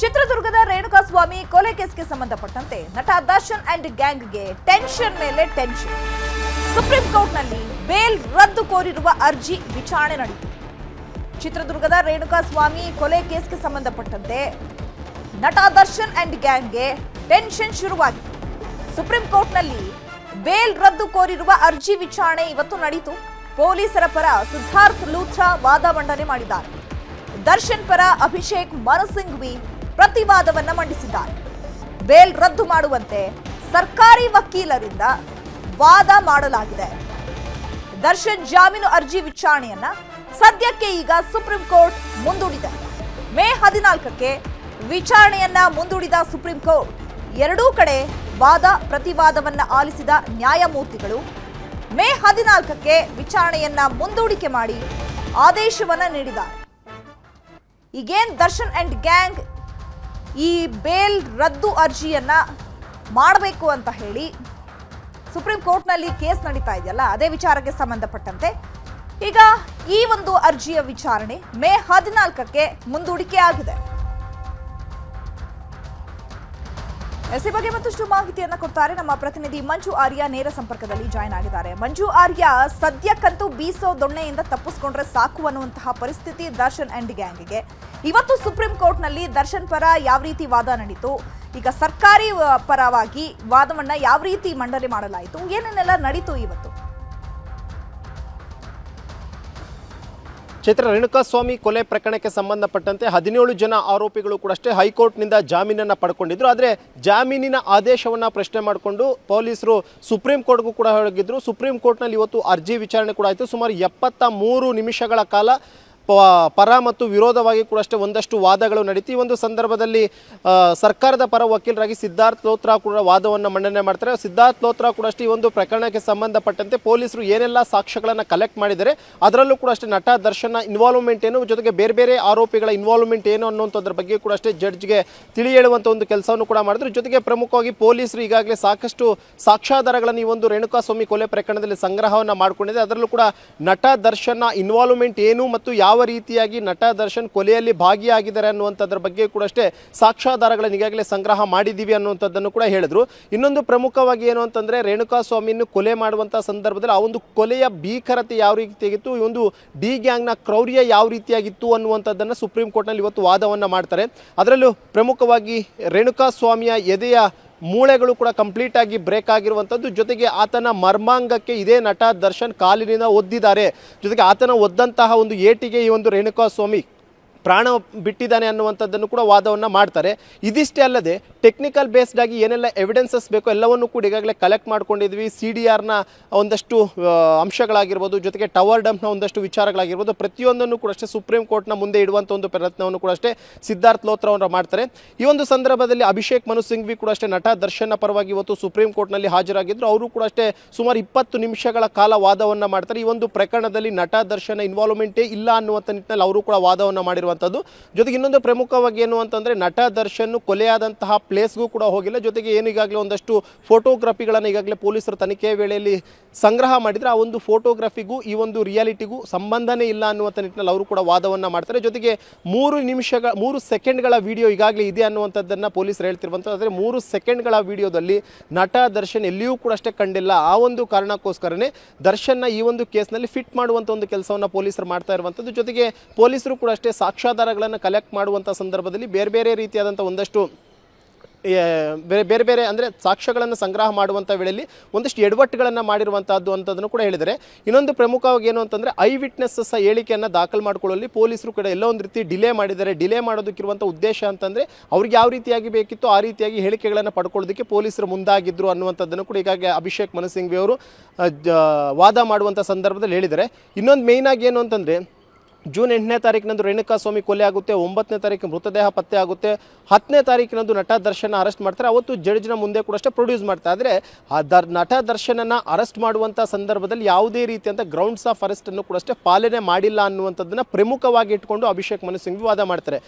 ಚಿತ್ರದುರ್ಗದ ರೇಣುಕಾಸ್ವಾಮಿ ಕೊಲೆ ಕೇಸ್ಗೆ ಸಂಬಂಧಪಟ್ಟಂತೆ ನಟ ದರ್ಶನ್ ಅಂಡ್ ಗ್ಯಾಂಗ್ಗೆ ಟೆನ್ಷನ್ ಮೇಲೆ ಟೆನ್ಷನ್. ಸುಪ್ರೀಂ ಕೋರ್ಟ್ನಲ್ಲಿ ಬೇಲ್ ರದ್ದು ಕೋರಿರುವ ಅರ್ಜಿ ವಿಚಾರಣೆ ನಡೆಯಿತು ಚಿತ್ರದುರ್ಗದ ರೇಣುಕಾಸ್ವಾಮಿ ಕೊಲೆ ಕೇಸ್ಗೆ ಸಂಬಂಧಪಟ್ಟಂತೆ ನಟ ದರ್ಶನ್ ಅಂಡ್ ಗ್ಯಾಂಗ್ಗೆ ಟೆನ್ಷನ್ ಶುರುವಾಗಿತ್ತು ಸುಪ್ರೀಂ ಕೋರ್ಟ್ನಲ್ಲಿ ಬೇಲ್ ರದ್ದು ಕೋರಿರುವ ಅರ್ಜಿ ವಿಚಾರಣೆ ಇವತ್ತು ನಡೆಯಿತು ಪೊಲೀಸರ ಪರ ಸಿದ್ಧಾರ್ಥ್ ಲೂಥ್ರಾ ವಾದ ಮಂಡನೆ ಮಾಡಿದ್ದಾರೆ. ದರ್ಶನ್ ಪರ ಅಭಿಷೇಕ್ ಮನಸಿಂಘ್ವಿ ಪ್ರತಿವಾದವನ್ನ ಮಂಡಿಸಿದ್ದಾರೆ. ಬೇಲ್ ರದ್ದು ಮಾಡುವಂತೆ ಸರ್ಕಾರಿ ವಕೀಲರಿಂದ ವಾದ ಮಾಡಲಾಗಿದೆ. ದರ್ಶನ್ ಜಾಮೀನು ಅರ್ಜಿ ವಿಚಾರಣೆಯನ್ನ ಸದ್ಯಕ್ಕೆ ಈಗ ಸುಪ್ರೀಂ ಕೋರ್ಟ್ ಮುಂದೂಡಿದೆ. ಮೇ ಹದಿನಾಲ್ಕಕ್ಕೆ ವಿಚಾರಣೆಯನ್ನ ಮುಂದೂಡಿದ ಸುಪ್ರೀಂ ಕೋರ್ಟ್, ಎರಡೂ ಕಡೆ ವಾದ ಪ್ರತಿವಾದವನ್ನ ಆಲಿಸಿದ ನ್ಯಾಯಮೂರ್ತಿಗಳು ಮೇ ಹದಿನಾಲ್ಕಕ್ಕೆ ವಿಚಾರಣೆಯನ್ನ ಮುಂದೂಡಿಕೆ ಮಾಡಿ ಆದೇಶವನ್ನ ನೀಡಿದ್ದಾರೆ. ಈಗೇನ್ ದರ್ಶನ್ ಅಂಡ್ ಗ್ಯಾಂಗ್ ಈ ಬೇಲ್ ರದ್ದು ಅರ್ಜಿಯನ್ನ ಮಾಡಬೇಕು ಅಂತ ಹೇಳಿ ಸುಪ್ರೀಂ ಕೋರ್ಟ್ನಲ್ಲಿ ಕೇಸ್ ನಡೀತಾ ಇದೆಯಲ್ಲ, ಅದೇ ವಿಚಾರಕ್ಕೆ ಸಂಬಂಧಪಟ್ಟಂತೆ. ಈಗ ಈ ಒಂದು ಅರ್ಜಿಯ ವಿಚಾರಣೆ ಮೇ ಹದಿನಾಲ್ಕಕ್ಕೆ ಮುಂದೂಡಿಕೆ ಆಗಿದೆ ಎಸ್ ಬಗ್ಗೆ ಮತ್ತಷ್ಟು ಮಾಹಿತಿಯನ್ನ ಕೊಡ್ತಾರೆ ನಮ್ಮ ಪ್ರತಿನಿಧಿ ಮಂಜು ಆರ್ಯ ನೇರ ಸಂಪರ್ಕದಲ್ಲಿ ಜಾಯ್ನ್ ಆಗಿದ್ದಾರೆ. ಮಂಜು ಆರ್ಯ, ಸದ್ಯಕ್ಕಂತೂ ಬೀಸೋ ದೊಣ್ಣೆಯಿಂದ ತಪ್ಪಿಸ್ಕೊಂಡ್ರೆ ಸಾಕು ಅನ್ನುವಂತಹ ಪರಿಸ್ಥಿತಿ ದರ್ಶನ್ ಅಂಡ್ ಗ್ಯಾಂಗ್ಗೆ. ಇವತ್ತು ಸುಪ್ರೀಂ ಕೋರ್ಟ್ನಲ್ಲಿ ದರ್ಶನ್ ಪರ ಯಾವ ರೀತಿ ವಾದ ನಡೀತು? ಈಗ ಸರ್ಕಾರಿ ಪರವಾಗಿ ವಾದವನ್ನ ಯಾವ ರೀತಿ ಮಂಡನೆ ಮಾಡಲಾಯಿತು? ಏನೇನೆಲ್ಲ ನಡೀತು ಇವತ್ತು? ಚೈತ್ರ ರೇಣುಕಾಸ್ವಾಮಿ ಕೊಲೆ ಪ್ರಕರಣಕ್ಕೆ ಸಂಬಂಧಪಟ್ಟಂತೆ ಹದಿನೇಳು ಜನ ಆರೋಪಿಗಳು ಕೂಡ ಅಷ್ಟೇ ಹೈಕೋರ್ಟ್ನಿಂದ ಜಾಮೀನನ್ನು ಪಡ್ಕೊಂಡಿದ್ರು. ಆದರೆ ಜಾಮೀನಿನ ಆದೇಶವನ್ನು ಪ್ರಶ್ನೆ ಮಾಡಿಕೊಂಡು ಪೊಲೀಸರು ಸುಪ್ರೀಂ ಕೋರ್ಟ್ಗೂ ಕೂಡ ಹೋಗಿದ್ರು. ಸುಪ್ರೀಂ ಕೋರ್ಟ್ನಲ್ಲಿ ಇವತ್ತು ಅರ್ಜಿ ವಿಚಾರಣೆ ಕೂಡ ಆಯಿತು. ಸುಮಾರು ಎಪ್ಪತ್ತ ಮೂರು ನಿಮಿಷಗಳ ಕಾಲ ಪರ ಮತ್ತು ವಿರೋಧವಾಗಿ ಕೂಡ ಅಷ್ಟೇ ಒಂದಷ್ಟು ವಾದಗಳು ನಡೀತು. ಈ ಒಂದು ಸಂದರ್ಭದಲ್ಲಿ ಸರ್ಕಾರದ ಪರ ವಕೀಲರಾಗಿ ಸಿದ್ಧಾರ್ಥ್ ಲೋತ್ರಾ ಕೂಡ ವಾದವನ್ನು ಮಂಡನೆ ಮಾಡ್ತಾರೆ. ಸಿದ್ಧಾರ್ಥ್ ಲೋತ್ರಾ ಕೂಡ ಅಷ್ಟೇ ಈ ಒಂದು ಪ್ರಕರಣಕ್ಕೆ ಸಂಬಂಧಪಟ್ಟಂತೆ ಪೊಲೀಸರು ಏನೆಲ್ಲ ಸಾಕ್ಷ್ಯಗಳನ್ನು ಕಲೆಕ್ಟ್ ಮಾಡಿದರೆ ಅದರಲ್ಲೂ ಕೂಡ ಅಷ್ಟೇ ನಟ ದರ್ಶನ ಇನ್ವಾಲ್ವ್ಮೆಂಟ್ ಏನು, ಜೊತೆಗೆ ಬೇರೆ ಬೇರೆ ಆರೋಪಿಗಳ ಇನ್ವಾಲ್ವ್ಮೆಂಟ್ ಏನು ಅನ್ನುವಂಥದ್ರ ಬಗ್ಗೆ ಕೂಡ ಅಷ್ಟೇ ಜಡ್ಜ್ಗೆ ತಿಳಿ ಹೇಳುವಂಥ ಒಂದು ಕೆಲಸವನ್ನು ಕೂಡ ಮಾಡಿದ್ರು. ಜೊತೆಗೆ ಪ್ರಮುಖವಾಗಿ ಪೊಲೀಸರು ಈಗಾಗಲೇ ಸಾಕಷ್ಟು ಸಾಕ್ಷ್ಯಾಧಾರಗಳನ್ನು ಈ ಒಂದು ರೇಣುಕಾಸ್ವಾಮಿ ಕೊಲೆ ಪ್ರಕರಣದಲ್ಲಿ ಸಂಗ್ರಹವನ್ನು ಮಾಡಿಕೊಂಡಿದೆ. ಅದರಲ್ಲೂ ಕೂಡ ನಟ ದರ್ಶನ ಇನ್ವಾಲ್ವ್ಮೆಂಟ್ ಏನು ಮತ್ತು ಯಾವ ರೀತಿಯಾಗಿ ನಟ ದರ್ಶನ್ ಕೊಲೆಯಲ್ಲಿ ಭಾಗಿಯಾಗಿದ್ದಾರೆ ಅನ್ನುವಂಥದ್ರ ಬಗ್ಗೆ ಕೂಡ ಅಷ್ಟೇ ಸಾಕ್ಷ್ಯಾಧಾರಗಳನ್ನು ಈಗಾಗಲೇ ಸಂಗ್ರಹ ಮಾಡಿದ್ದೀವಿ ಅನ್ನುವಂಥದ್ದನ್ನು ಕೂಡ ಹೇಳಿದ್ರು. ಇನ್ನೊಂದು ಪ್ರಮುಖವಾಗಿ ಏನು ಅಂತಂದರೆ ರೇಣುಕಾಸ್ವಾಮಿಯನ್ನು ಕೊಲೆ ಮಾಡುವಂಥ ಸಂದರ್ಭದಲ್ಲಿ ಆ ಒಂದು ಕೊಲೆಯ ಭೀಕರತೆ ಯಾವ ರೀತಿಯಾಗಿತ್ತು, ಈ ಒಂದು ಡಿ ಗ್ಯಾಂಗ್ನ ಕ್ರೌರ್ಯ ಯಾವ ರೀತಿಯಾಗಿತ್ತು ಅನ್ನುವಂಥದ್ದನ್ನು ಸುಪ್ರೀಂ ಕೋರ್ಟ್ನಲ್ಲಿ ಇವತ್ತು ವಾದವನ್ನು ಮಾಡ್ತಾರೆ. ಅದರಲ್ಲೂ ಪ್ರಮುಖವಾಗಿ ರೇಣುಕಾಸ್ವಾಮಿಯ ಎದೆಯ ಮೂಳೆಗಳು ಕೂಡ ಕಂಪ್ಲೀಟ್ ಆಗಿ ಬ್ರೇಕ್ ಆಗಿರುವಂಥದ್ದು ಜೊತೆಗೆ ಆತನ ಮರ್ಮಾಂಗಕ್ಕೆ ಇದೇ ನಟ ದರ್ಶನ್ ಕಾಲಿನಿಂದ ಒದ್ದಿದ್ದಾರೆ. ಜೊತೆಗೆ ಆತನ ಒದ್ದಂತಹ ಒಂದು ಏಟಿಗೆ ಈ ಒಂದು ರೇಣುಕಾಸ್ವಾಮಿ ಪ್ರಾಣ ಬಿಟ್ಟಿದ್ದಾನೆ ಅನ್ನುವಂಥದ್ದನ್ನು ಕೂಡ ವಾದವನ್ನು ಮಾಡ್ತಾರೆ. ಇದಿಷ್ಟೇ ಅಲ್ಲದೆ ಟೆಕ್ನಿಕಲ್ ಬೇಸ್ಡ್ ಆಗಿ ಏನೆಲ್ಲ ಎವಿಡೆನ್ಸಸ್ ಬೇಕೋ ಎಲ್ಲವನ್ನು ಕೂಡ ಈಗಾಗಲೇ ಕಲೆಕ್ಟ್ ಮಾಡ್ಕೊಂಡಿದ್ವಿ. ಸಿ ಡಿ ಆರ್ನ ಒಂದಷ್ಟು ಅಂಶಗಳಾಗಿರ್ಬೋದು, ಜೊತೆಗೆ ಟವರ್ ಡಂಪ್ನ ಒಂದಷ್ಟು ವಿಚಾರಗಳಾಗಿರ್ಬೋದು, ಪ್ರತಿಯೊಂದನ್ನು ಕೂಡ ಅಷ್ಟೇ ಸುಪ್ರೀಂ ಕೋರ್ಟ್ನ ಮುಂದೆ ಇಡುವಂಥ ಒಂದು ಪ್ರಯತ್ನವನ್ನು ಕೂಡ ಅಷ್ಟೇ ಸಿದ್ಧಾರ್ಥ್ ಲೋತ್ರ ಅವರು ಮಾಡ್ತಾರೆ. ಈ ಒಂದು ಸಂದರ್ಭದಲ್ಲಿ ಅಭಿಷೇಕ್ ಮನು ಸಿಂಘ್ವಿ ಕೂಡ ಅಷ್ಟೇ ನಟ ದರ್ಶನ ಪರವಾಗಿ ಇವತ್ತು ಸುಪ್ರೀಂ ಕೋರ್ಟ್ನಲ್ಲಿ ಹಾಜರಾಗಿದ್ದರು ಅವರು ಕೂಡ ಅಷ್ಟೇ ಸುಮಾರು ಇಪ್ಪತ್ತು ನಿಮಿಷಗಳ ಕಾಲ ವಾದವನ್ನು ಮಾಡ್ತಾರೆ. ಈ ಒಂದು ಪ್ರಕರಣದಲ್ಲಿ ನಟ, ದರ್ಶನ ಇನ್ವಾಲ್ವ್ಮೆಂಟೇ ಇಲ್ಲ ಅನ್ನುವಂಥ ನಿಟ್ಟಿನಲ್ಲಿ ಅವರು ಕೂಡ ವಾದವನ್ನು ಮಾಡಿರುವಂಥದ್ದು ಜೊತೆಗೆ ಇನ್ನೊಂದು ಪ್ರಮುಖವಾಗಿ ಏನು ಅಂತಂದರೆ ನಟ ದರ್ಶನ್ ಕೊಲೆಯಾದಂತಹ ಪ್ಲೇಸ್ಗೂ ಕೂಡ ಹೋಗಿಲ್ಲ. ಜೊತೆಗೆ ಏನು ಈಗಾಗಲೇ ಒಂದಷ್ಟು ಫೋಟೋಗ್ರಫಿಗಳನ್ನು ಈಗಾಗಲೇ ಪೊಲೀಸರು ತನಿಖೆ ವೇಳೆಯಲ್ಲಿ ಸಂಗ್ರಹ ಮಾಡಿದರೆ ಆ ಒಂದು ಫೋಟೋಗ್ರಫಿಗೂ ಈ ಒಂದು ರಿಯಾಲಿಟಿಗೂ ಸಂಬಂಧನೇ ಇಲ್ಲ ಅನ್ನುವಂಥ ನಿಟ್ಟಿನಲ್ಲಿ ಅವರು ಕೂಡ ವಾದವನ್ನು ಮಾಡ್ತಾರೆ. ಜೊತೆಗೆ ಮೂರು ನಿಮಿಷಗಳ, ಮೂರು ಸೆಕೆಂಡ್ಗಳ ವಿಡಿಯೋ ಈಗಾಗಲೇ ಇದೆ ಅನ್ನುವಂಥದ್ದನ್ನು ಪೊಲೀಸರು ಹೇಳ್ತಿರುವಂಥದ್ದು. ಆದರೆ ಮೂರು ಸೆಕೆಂಡ್ಗಳ ವಿಡಿಯೋದಲ್ಲಿ ನಟ ದರ್ಶನ್ ಎಲ್ಲಿಯೂ ಕೂಡ ಅಷ್ಟೇ ಕಂಡಿಲ್ಲ. ಆ ಒಂದು ಕಾರಣಕ್ಕೋಸ್ಕರನೇ ದರ್ಶನ್ನ ಈ ಒಂದು ಕೇಸ್ನಲ್ಲಿ ಫಿಟ್ ಮಾಡುವಂಥ ಒಂದು ಕೆಲಸವನ್ನು ಪೊಲೀಸರು ಮಾಡ್ತಾ ಇರುವಂಥದ್ದು. ಜೊತೆಗೆ ಪೊಲೀಸರು ಕೂಡ ಅಷ್ಟೇ ಸಾಕ್ಷ್ಯಾಧಾರಗಳನ್ನು ಕಲೆಕ್ಟ್ ಮಾಡುವಂಥ ಸಂದರ್ಭದಲ್ಲಿ ಬೇರೆ ಬೇರೆ ರೀತಿಯಾದಂಥ ಒಂದಷ್ಟು ಬೇರೆ ಬೇರೆ ಬೇರೆ ಅಂದರೆ ಸಾಕ್ಷ್ಯಗಳನ್ನು ಸಂಗ್ರಹ ಮಾಡುವಂಥ ವೇಳೆಯಲ್ಲಿ ಒಂದಷ್ಟು ಎಡವಟ್ಟುಗಳನ್ನು ಮಾಡಿರುವಂಥದ್ದು ಅಂಥದ್ದನ್ನು ಕೂಡ ಹೇಳಿದರೆ ಇನ್ನೊಂದು ಪ್ರಮುಖವಾಗಿ ಏನು ಅಂತಂದರೆ ಐ ವಿಟ್ನೆಸ್ಸಸ್ ಹೇಳಿಕೆಯನ್ನು ದಾಖಲು ಮಾಡಿಕೊಳ್ಳಲ್ಲಿ ಪೊಲೀಸರು ಕೂಡ ಎಲ್ಲೋ ಒಂದು ರೀತಿ ಡಿಲೇ ಮಾಡಿದ್ದಾರೆ. ಡಿಲೇ ಮಾಡೋದಕ್ಕಿರುವಂಥ ಉದ್ದೇಶ ಅಂತಂದರೆ ಅವ್ರಿಗೆ ಯಾವ ರೀತಿಯಾಗಿ ಬೇಕಿತ್ತು ಆ ರೀತಿಯಾಗಿ ಹೇಳಿಕೆಗಳನ್ನು ಪಡ್ಕೊಳ್ಳೋದಕ್ಕೆ ಪೊಲೀಸರು ಮುಂದಾಗಿದ್ದರು ಅನ್ನುವಂಥದ್ದನ್ನು ಕೂಡ ಈಗಾಗಲೇ ಅಭಿಷೇಕ್ ಮನಸಿಂಘ್ವಿ ಅವರು ವಾದ ಮಾಡುವಂಥ ಸಂದರ್ಭದಲ್ಲಿ ಹೇಳಿದ್ದಾರೆ. ಇನ್ನೊಂದು ಮೇಯ್ನಾಗಿ ಏನು ಅಂತಂದರೆ ಜೂನ್ ಎಂಟನೇ ತಾರೀಕಿನಂದು ರೇಣುಕಾಸ್ವಾಮಿ ಕೊಲೆ ಆಗುತ್ತೆ, ಒಂಬತ್ತನೇ ತಾರೀಕು ಮೃತದೇಹ ಪತ್ತೆ ಆಗುತ್ತೆ, ಹತ್ತನೇ ತಾರೀಕಿನಂದು ನಟ ದರ್ಶನ ಅರೆಸ್ಟ್ ಮಾಡ್ತಾರೆ, ಅವತ್ತು ಜಡ್ಜ್ನ ಮುಂದೆ ಕೂಡ ಅಷ್ಟೇ ಪ್ರೊಡ್ಯೂಸ್ ಮಾಡ್ತಾ ಆದರೆ ಆ ದರ್, ನಟ ದರ್ಶನನ ಅರೆಸ್ಟ್ ಮಾಡುವಂಥ ಸಂದರ್ಭದಲ್ಲಿ ಯಾವುದೇ ರೀತಿಯಂಥ ಗ್ರೌಂಡ್ಸ್ ಆಫ್ ಅರೆಸ್ಟನ್ನು ಕೂಡ ಅಷ್ಟೇ ಪಾಲನೆ ಮಾಡಿಲ್ಲ ಅನ್ನುವಂಥದ್ದನ್ನು ಪ್ರಮುಖವಾಗಿ ಇಟ್ಕೊಂಡು ಅಭಿಷೇಕ್ ಮನು ವಿವಾದ ವಾದ ಮಾಡ್ತಾರೆ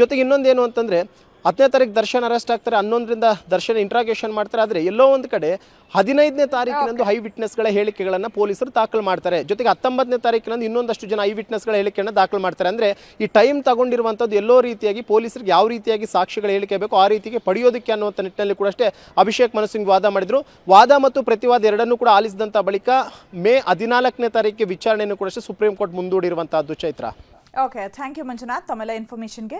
ಜೊತೆಗೆ ಇನ್ನೊಂದೇನು ಅಂತಂದರೆ ಹತ್ತನೇ ತಾರೀಕು ದರ್ಶನ್ ಅರೆಸ್ಟ್ ಆಗ್ತಾರೆ ಹನ್ನೊಂದರಿಂದ ದರ್ಶನ್ ಇಂಟ್ರಾಗೇಷನ್ ಮಾಡ್ತಾರೆ. ಆದರೆ ಎಲ್ಲೋ ಒಂದು ಕಡೆ ಹದಿನೈದನೇ ತಾರೀಕಿನಂದು ಹೈ ವಿಟ್ನೆಸ್ಗಳ ಹೇಳಿಕೆಗಳನ್ನು ಪೊಲೀಸರು ದಾಖಲು ಮಾಡ್ತಾರೆ. ಜೊತೆಗೆ ಹತ್ತೊಂಬತ್ತನೇ ತಾರೀಕಿನಂದು ಇನ್ನೊಂದಷ್ಟು ಜನ ಐ ವಿಟ್ನೆಸ್ಗಳ ಹೇಳಿಕೆಯನ್ನು ದಾಖಲು ಮಾಡ್ತಾರೆ. ಅಂದರೆ ಈ ಟೈಮ್ ತಗೊಂಡಿರುವಂಥದ್ದು ಎಲ್ಲೋ ರೀತಿಯಾಗಿ ಪೊಲೀಸರಿಗೆ ಯಾವ ರೀತಿಯಾಗಿ ಸಾಕ್ಷಿಗಳ ಹೇಳಿಕೆ ಬೇಕೋ ಆ ರೀತಿಗೆ ಪಡೆಯೋದಕ್ಕೆ ಅನ್ನುವಂಥ ನಿಟ್ಟಿನಲ್ಲಿ ಕೂಡ ಅಷ್ಟೇ ಅಭಿಷೇಕ್ ಮನು ಸಿಂಗ್ ವಾದ ಮಾಡಿದರು. ವಾದ ಮತ್ತು ಪ್ರತಿವಾದ ಎರಡನ್ನೂ ಕೂಡ ಆಲಿಸಿದಂಥ ಬಳಿಕ ಮೇ ಹದಿನಾಲ್ಕನೇ ತಾರೀಕಿಗೆ ವಿಚಾರಣೆಯನ್ನು ಕೂಡ ಅಷ್ಟೇ supreme court ಮುಂದೂಡಿರುವಂತಹದ್ದು Chaitra. Okay thank you Manjunath. ತಮ್ಮೆಲ್ಲ ಇನ್ಫಾರ್ಮೇಷನ್ಗೆ